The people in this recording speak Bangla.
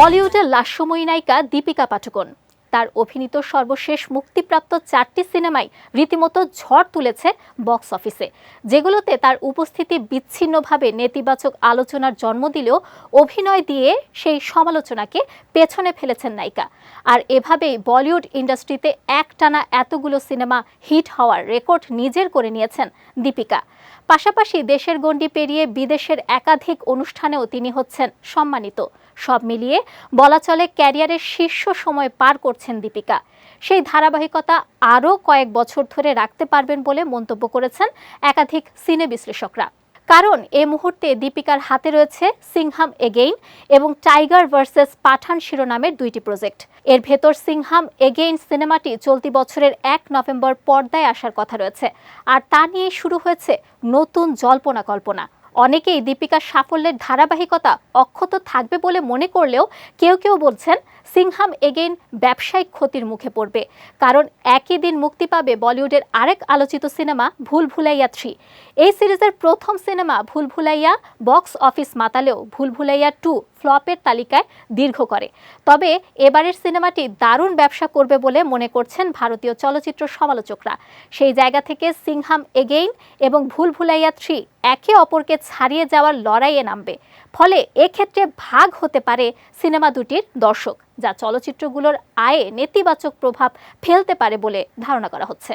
বলিউডের লাস্যময়ী নায়িকা দীপিকা পাঠকন তার অভিনীত সর্বশেষ মুক্তিপ্রাপ্ত চারটি সিনেমাই রীতিমতো ঝড় তুলেছে বক্স অফিসে, যেগুলোতে তার উপস্থিতি বিচ্ছিন্নভাবে নেতিবাচক আলোচনার জন্ম দিলেও অভিনয় দিয়ে সেই সমালোচনাকে পেছনে ফেলেছেন নায়িকা। আর এভাবেই বলিউড ইন্ডাস্ট্রিতে একটানা এতগুলো সিনেমা হিট হওয়ার রেকর্ড নিজের করে নিয়েছেন দীপিকা। পাশাপাশি দেশের গণ্ডি পেরিয়ে বিদেশের একাধিক অনুষ্ঠানেও তিনি হচ্ছেন সম্মানিত। সব মিলিয়ে বলা চলে ক্যারিয়ারের শীর্ষ সময় পার করছেন দীপিকা। সেই ধারাবাহিকতা আরও কয়েক বছর ধরে রাখতে পারবেন বলে মন্তব্য করেছেন একাধিক সিনে বিশ্লেষকরা। কারণ এ মুহূর্তে দীপিকার হাতে রয়েছে সিংহাম এগেইন এবং টাইগার ভার্সেস পাঠান শিরোনামের দুইটি প্রজেক্ট। এর ভেতর সিংহাম এগেইন সিনেমাটি চলতি বছরের এক নভেম্বর পর্দায় আসার কথা রয়েছে। আর তা নিয়ে শুরু হয়েছে নতুন জল্পনা কল্পনা। অনেকেই দীপিকার সাফল্যের ধারাবাহিকতা অক্ষত থাকবে বলে মনে করলেও কেউ কেউ বলছেন সিংহাম এগেইন ব্যবসায়িক ক্ষতির মুখে পড়বে। কারণ একই দিন মুক্তি পাবে বলিউডের আরেক আলোচিত সিনেমা ভুল ভুলাইয়া থ্রি। এই সিরিজের প্রথম সিনেমা ভুল ভুলাইয়া বক্স অফিস মাতালেও ভুল ভুলাইয়া টু ফ্লপের তালিকায় দীর্ঘ করে। তবে এবারের সিনেমাটি দারুণ ব্যবসা করবে বলে মনে করছেন ভারতীয় চলচ্চিত্র সমালোচকরা। সেই জায়গা থেকে সিংহাম এগেইন এবং ভুল ভুলাইয়া থ্রি একে অপরকে ছাড়িয়ে যাওয়ার লড়াইয়ে নামবে। ফলে এক্ষেত্রে ভাগ হতে পারে সিনেমা দুটির দর্শক, যা চলচ্চিত্রগুলোর আয়ে নেতিবাচক প্রভাব ফেলতে পারে বলে ধারণা করা হচ্ছে।